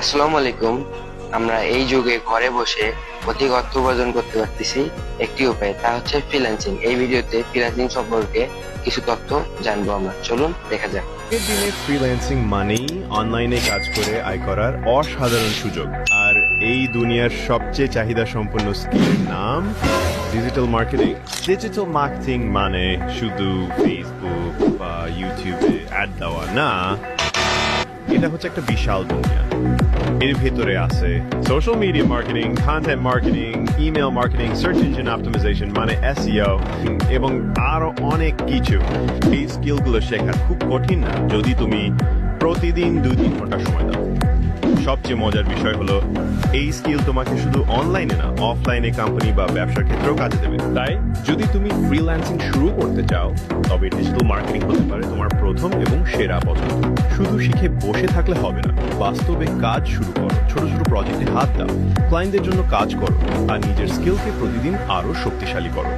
আসসালামু আলাইকুম আমরা এই যুগে ঘরে বসে অধিক অর্থ উপার্জন করতে পারতেছি একটি উপায়, তা হচ্ছে ফ্রিল্যান্সিং এই ভিডিওতে ফ্রিল্যান্সিং সম্পর্কে কিছু তথ্য জানব আমরা। চলুন, দেখা যাক। এর দিনে ফ্রিল্যান্সিং মানেই অনলাইনে কাজ করে আয় করার অসাধারণ সুযোগ। আর এই দুনিয়ার সবচেয়ে চাহিদা সম্পন্ন স্কিলের নাম ডিজিটাল মার্কেটিং ডিজিটাল মার্কেটিং মানে শুধু ফেসবুক বা ইউটিউবে অ্যাড দেওয়া না এটা হচ্ছে একটা বিশাল দুনিয়া এর ভেতরে আছে social media marketing content marketing email marketing search engine optimization মানে এসইও এবং আরও অনেক কিছু। এই স্কিলগুলো শেখা খুব কঠিন না। যদি তুমি প্রতিদিন দুই, তিন ঘণ্টা সময় সবচেয়ে মজার বিষয় হলো, এই স্কিল তোমাকে শুধু অনলাইনে না অফলাইনে কোম্পানি বা ব্যবসার ক্ষেত্রেও কাজে দেবে। তাই, যদি তুমি ফ্রিল্যান্সিং শুরু করতে চাও, তবে ডিজিটাল মার্কেটিং হতে পারে তোমার প্রথম এবং সেরা পছন্দ শুধু শিখে বসে থাকলে হবে না, বাস্তবে কাজ শুরু করো, ছোট ছোট প্রজেক্টে হাত দাও ক্লায়েন্টদের জন্য কাজ করো, আর নিজের স্কিলকে প্রতিদিন আরও শক্তিশালী করো।